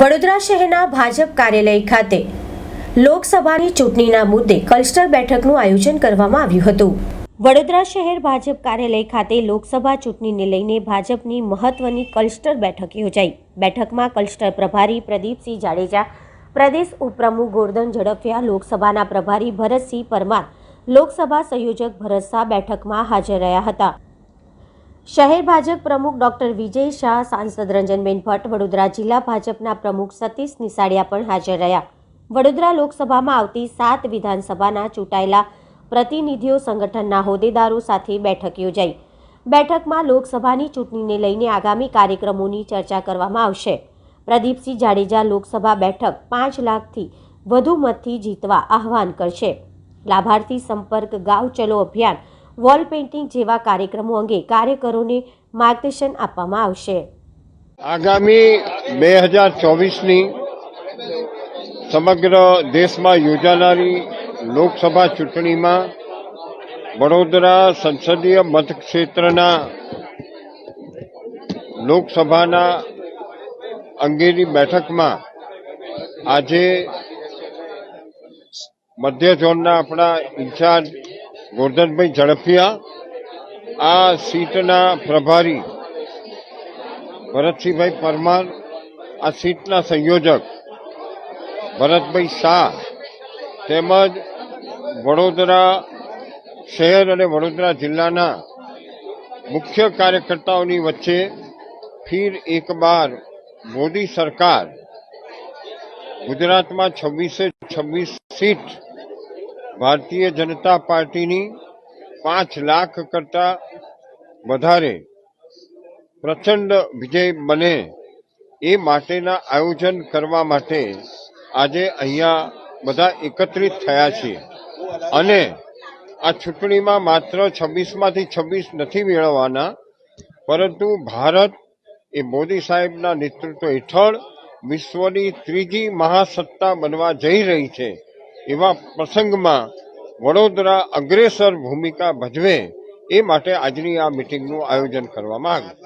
વડોદરા શહેરના ભાજપ કાર્યાલય ખાતે લોકસભાની ચૂંટણીના મુદ્દે કલસ્ટર બેઠકનું આયોજન કરવામાં આવ્યું હતું. વડોદરા શહેર ભાજપ કાર્યાલય ખાતે લોકસભા ચૂંટણીને લઈને ભાજપની મહત્વની કલસ્ટર બેઠક યોજાઈ. બેઠકમાં કલસ્ટર પ્રભારી પ્રદીપસિંહ જાડેજા, પ્રદેશ ઉપપ્રમુખ ગોરધન ઝડફિયા, લોકસભાના પ્રભારી ભરતસિંહ પરમાર, લોકસભા સંયોજક ભરત બેઠકમાં હાજર રહ્યા હતા. શહેર ભાજપ પ્રમુખ ડોક્ટર વિજય શાહ, સાંસદ રંજનબેન ભટ્ટ, વડોદરા જિલ્લા ભાજપના પ્રમુખ સતીશ નિસાડિયા પણ હાજર રહ્યા. વડોદરા લોકસભામાં આવતી સાત વિધાનસભાના ચૂંટાયેલા પ્રતિનિધિઓ સંગઠનના હોદ્દેદારો સાથે બેઠક યોજાઈ. બેઠકમાં લોકસભાની ચૂંટણીને લઈને આગામી કાર્યક્રમોની ચર્ચા કરવામાં આવશે. પ્રદીપસિંહ જાડેજા લોકસભા બેઠક પાંચ લાખથી વધુ મતથી જીતવા આહવાન કરશે. લાભાર્થી સંપર્ક ગાંવ ચલો અભિયાન વોલ પેઇન્ટિંગ જેવા કાર્યક્રમો અંગે કાર્યકરોને માર્ગદર્શન આપવામાં આવશે. આગામી બે હજાર ચોવીસની સમગ્ર દેશમાં યોજાનારી લોકસભા ચૂંટણીમાં વડોદરા સંસદીય મતક્ષેત્રના લોકસભાના અંગેની બેઠકમાં આજે મધ્ય ઝોનના આપણા ઇન્ચાર્જ ગોરધનભાઈ ઝડફિયા, આ સીટના પ્રભારી ભરતસિંહભાઈ પરમાર, આ સીટના સંયોજક ભરતભાઈ શાહ, તેમજ વડોદરા શહેર અને વડોદરા જિલ્લાના મુખ્ય કાર્યકર્તાઓની વચ્ચે ફીર એક બાર મોદી સરકાર ગુજરાતમાં છવ્વીસે છવ્વીસ સીટ ભારતીય જનતા પાર્ટીની પાંચ લાખ કરતા વધારે પ્રચંડ વિજય બને એ માટેના આયોજન કરવા માટે આજે અહીંયા બધા એકત્રિત થયા છીએ. અને આ ચૂંટણીમાં માત્ર છવ્વીસમાંથી છવ્વીસ નથી મેળવવાના, પરંતુ ભારત એ મોદી સાહેબના નેતૃત્વ હેઠળ વિશ્વની ત્રીજી મહાસત્તા બનવા જઈ રહી છે. એવા પ્રસંગમાં વડોદરા અગ્રેસર ભૂમિકા ભજવે એ માટે આજની આ મિટિંગનું આયોજન કરવામાં આવ્યું.